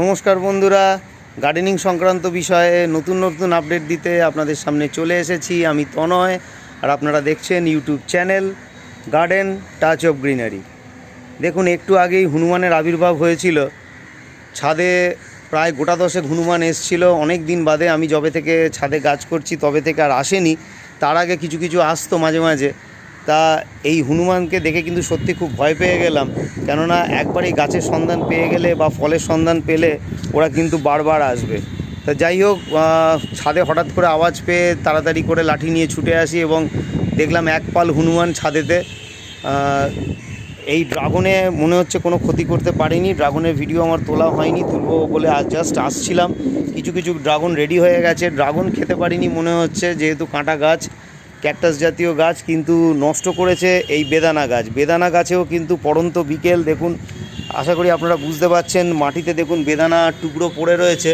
নমস্কার বন্ধুরা। গার্ডেনিং সংক্রান্ত বিষয়ে নতুন নতুন আপডেট দিতে আপনাদের সামনে চলে এসেছি। আমি তনয়, আর আপনারা দেখছেন YouTube channel garden touch of greenery দেখুন, একটু আগেই হনুমানের আবির্ভাব হয়েছিল। ছাদে প্রায় গোটা দশেক হনুমান এসছিল। অনেক দিন বাদে আমি যবে থেকে ছাদে গাছ করছি, তবে থেকে আর আসেনি। তার আগে কিছু কিছু আসতো মাঝে মাঝে। তা এই হনুমানকে দেখে কিন্তু সত্যি খুব ভয় পেয়ে গেলাম। কেননা একবার এই গাছের সন্ধান পেয়ে গেলে বা ফলের সন্ধান পেলে ওরা কিন্তু বারবার আসবে। তা যাই হোক ছাদে হঠাৎ করে আওয়াজ পেয়ে তাড়াতাড়ি করে লাঠি নিয়ে ছুটে আসি এবং দেখলাম এক পাল হনুমান ছাদেতে। এই ড্রাগনে মনে হচ্ছে কোনো ক্ষতি করতে পারিনি। ড্রাগনের ভিডিও আমার তোলা হয়নি, তুলবো বলে আজ জাস্ট আসছিলাম। কিছু কিছু ড্রাগন রেডি হয়ে গেছে। ড্রাগন খেতে পারিনি মনে হচ্ছে, যেহেতু কাঁটা গাছ। ক্যাকটাস জাতীয় গাছ কিন্তু নষ্ট করেছে এই বেদানা গাছ। বেদানা গাছেও কিন্তু পড়ন্ত বিকেল। দেখুন, আশা করি আপনারা বুঝতে পারছেন, মাটিতে দেখুন বেদানা টুকরো পড়ে রয়েছে।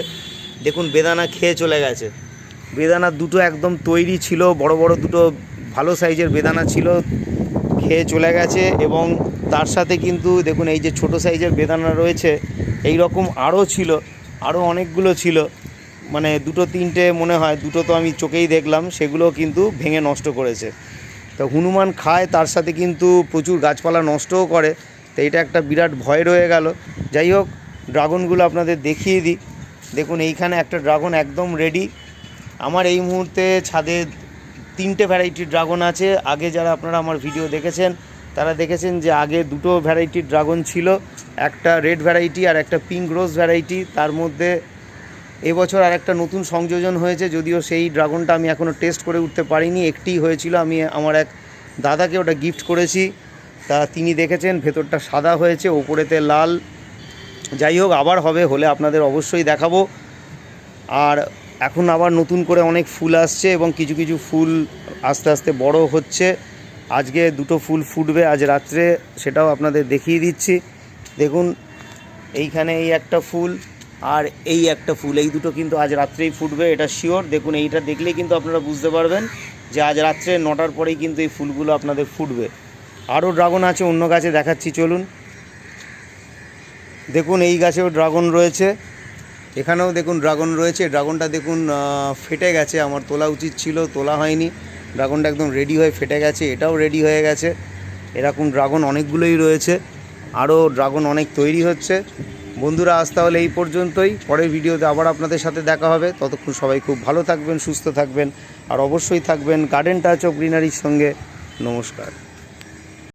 দেখুন, বেদানা খেয়ে চলে গেছে। বেদানা দুটো একদম তৈরি ছিল, বড় বড় দুটো ভালো সাইজের বেদানা ছিল, খেয়ে চলে গেছে এবং তার সাথে কিন্তু দেখুন, এই যে ছোট সাইজের বেদানা রয়েছে এই রকম আরও ছিল, আরও অনেকগুলো ছিল। মানে দুটো তিনটে মনে হয়, দুটো তো আমি চোখেই দেখলাম, সেগুলো কিন্তু ভেঙে নষ্ট করেছে। তো হনুমান খায়, তার সাথে কিন্তু প্রচুর গাছপালা নষ্টও করে, তো এটা একটা বিরাট ভয় রয়ে গেল। যাই হোক, ড্রাগনগুলো আপনাদের দেখিয়ে দিই। দেখুন, এইখানে একটা ড্রাগন একদম রেডি আমার এই মুহূর্তে ছাদে তিনটে ভ্যারাইটির ড্রাগন আছে। আগে যারা আপনারা আমার ভিডিও দেখেছেন, তারা দেখেছেন যে আগে দুটো ভ্যারাইটির ড্রাগন ছিল। একটা রেড ভ্যারাইটি আর একটা পিঙ্ক রোজ ভ্যারাইটি তার মধ্যে এবছর আর একটা নতুন সংযোজন হয়েছে, যদিও সেই ড্রাগনটা আমি এখনও টেস্ট করে উঠতে পারিনি একটিই হয়েছিল, আমি আমার এক দাদাকে ওটা গিফট করেছি, তা তিনি দেখেছেন, ভেতরটা সাদা হয়েছে, ওপরেতে লাল। যাই হোক, আবার হবে, হলে আপনাদের অবশ্যই দেখাবো। আর এখন আবার নতুন করে অনেক ফুল আসছে এবং কিছু কিছু ফুল আস্তে আস্তে বড় হচ্ছে। আজকে দুটো ফুল ফুটবে, আজ রাত্রে সেটাও আপনাদের দেখিয়ে দিচ্ছি। দেখুন, এইখানে এই একটা ফুল। আর এই একটা ফুল, এই দুটো কিন্তু আজ রাত্রেই ফুটবে, এটা শিওর দেখুন, এইটা দেখলেই কিন্তু আপনারা বুঝতে পারবেন যে আজ রাত্রে নটার পরেই কিন্তু এই ফুলগুলো আপনাদের ফুটবে। আরও ড্রাগন আছে, অন্য গাছে দেখাচ্ছি, চলুন। দেখুন, এই গাছেও ড্রাগন রয়েছে। এখানেও দেখুন ড্রাগন রয়েছে। ড্রাগনটা দেখুন ফেটে গেছে, আমার তোলা উচিত ছিল, তোলা হয়নি। ড্রাগনটা একদম রেডি হয়ে ফেটে গেছে, এটাও রেডি হয়ে গেছে। এরকম ড্রাগন অনেকগুলোই রয়েছে। আরও ড্রাগন অনেক তৈরি হচ্ছে। বন্ধুরা, আজ তাহলে এই পর্যন্তই। পরের ভিডিওতে আবার আপনাদের সাথে দেখা হবে। ততক্ষণ সবাই খুব ভালো থাকবেন, সুস্থ থাকবেন, আর অবশ্যই থাকবেন গার্ডেন টাচ অফ গ্রিনারির সঙ্গে। নমস্কার।